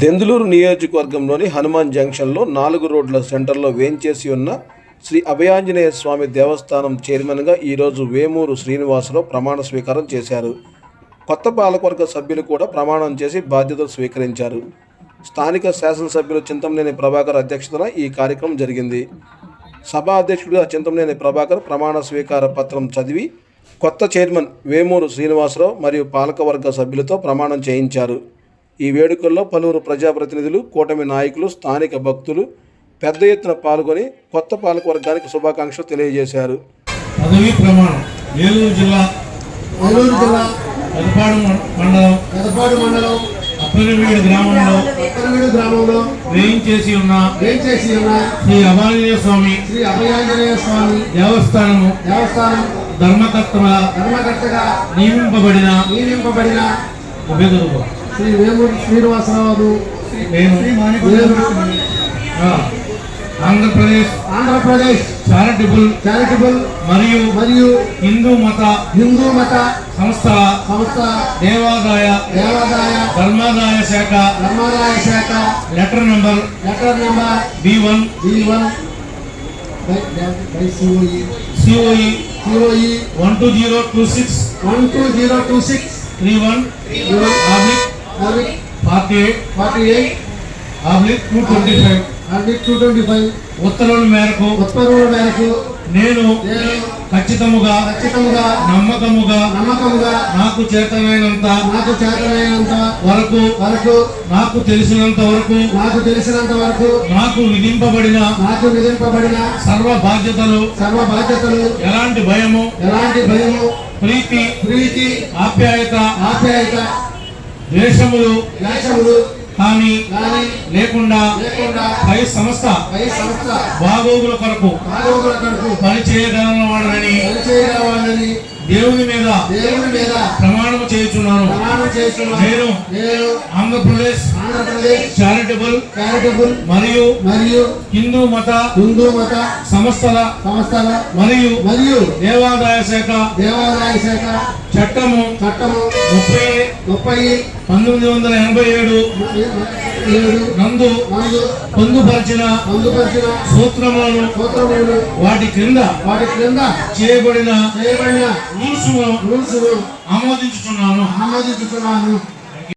దెందులూరు నియోజకవర్గంలోని హనుమాన్ జంక్షన్లో నాలుగు రోడ్ల సెంటర్లో వేంచేసి ఉన్న శ్రీ అభయాంజనేయ స్వామి దేవస్థానం చైర్మన్గా ఈరోజు వేమూరు శ్రీనివాసరావు ప్రమాణ స్వీకారం చేశారు. కొత్త పాలకవర్గ సభ్యులు కూడా ప్రమాణం చేసి బాధ్యతలు స్వీకరించారు. స్థానిక శాసనసభ్యులు చింతమనేని ప్రభాకర్ అధ్యక్షతన ఈ కార్యక్రమం జరిగింది. సభా అధ్యక్షుడిగా చింతమనేని ప్రభాకర్ ప్రమాణ స్వీకార పత్రం చదివి కొత్త చైర్మన్ వేమూరు శ్రీనివాసరావు మరియు పాలకవర్గ సభ్యులతో ప్రమాణం చేయించారు. ఈ వేడుకల్లో పలువురు ప్రజాప్రతినిధులు కూటమి నాయకులు స్థానిక భక్తులు పెద్ద ఎత్తున పాల్గొని కొత్త పాలకవర్గానికి శుభాకాంక్షలు తెలియజేశారు. పదవీ ప్రమాణం. ఏలూరు జిల్లా ఏలూరు జిల్లా పెదపాడు మండలం పెదపాడు మండలం అప్పలవీడు గ్రామంలో కొత్తగూడు గ్రామంలో వేయించేసి ఉన్న వేంచేసి ఉన్న శ్రీ అభాంజనేయ స్వామి శ్రీ అభయాంజనేయ స్వామి దేవస్థానము దేవస్థానం ధర్మకర్తల ధర్మకర్తగా నియమింపబడిన నియమింపబడిన ఉభయగురువు శ్రీ వేమూరి శ్రీనివాసరావు ఆంధ్రప్రదేశ్ ఆంధ్రప్రదేశ్ చారిటబుల్ చారిటబుల్ మరియు మరియు హిందూ మత హిందూ మత సంస్థల సంస్థ దేవాదాయ దేవాదాయ ధర్మాదాయ శాఖ ధర్మాదాయ శాఖ letter number letter number B one B one COE COE COE one two zero two six one two zero two six three one oblique forty eight forty eight oblique two twenty five hundred two twenty five ఉత్తర్వుల మేరకు ఉత్తర్వుల మేరకు నేను ఖచ్చితముగా ఖచ్చితంగా నమ్మకముగా నమ్మకంగా నాకు చేతనైనంత నాకు చేతనైనంత వరకు వరకు నాకు తెలిసినంత వరకు నాకు తెలిసినంత వరకు నాకు విధింపబడిన నాకు విధింపబడిన సర్వ బాధ్యతలు సర్వ బాధ్యతలు ఎలాంటి భయము ఎలాంటి భయము ప్రీతి ప్రీతి ఆప్యాయత ఆప్యాయత ద్వేషములు ద్వేషములు కానీ కానీ లేకుండా లేకుండా పై సంస్థ పై సంస్థ బాగోగుల కొరకు పని చేయగలవాడని దేవుని మీద దేవుని మీద ప్రమాణం చేస్తున్నాను నేను నేను ఆంధ్రప్రదేశ్ ఆంధ్రప్రదేశ్ చారిటబుల్ చారిటబుల్ మరియు మరియు హిందూ మత హిందూ మత సంస్థల సంస్థల మరియు మరియు దేవాదాయ శాఖ దేవాదాయ శాఖ చట్టము చట్టము ముప్పై ముప్పై పంతొమ్మిది వందల ఎనభై ఏడు ఏడు నందు నందు పొందుపరిచిన పొందుపరిచిన సూత్రములను సూత్రములు వాటి క్రింద వాటి క్రింద చేయబడిన చేయబడిన రూల్స్ రూల్స్ ఆమోదించుచున్నాను. ఆమోదించుతున్నాను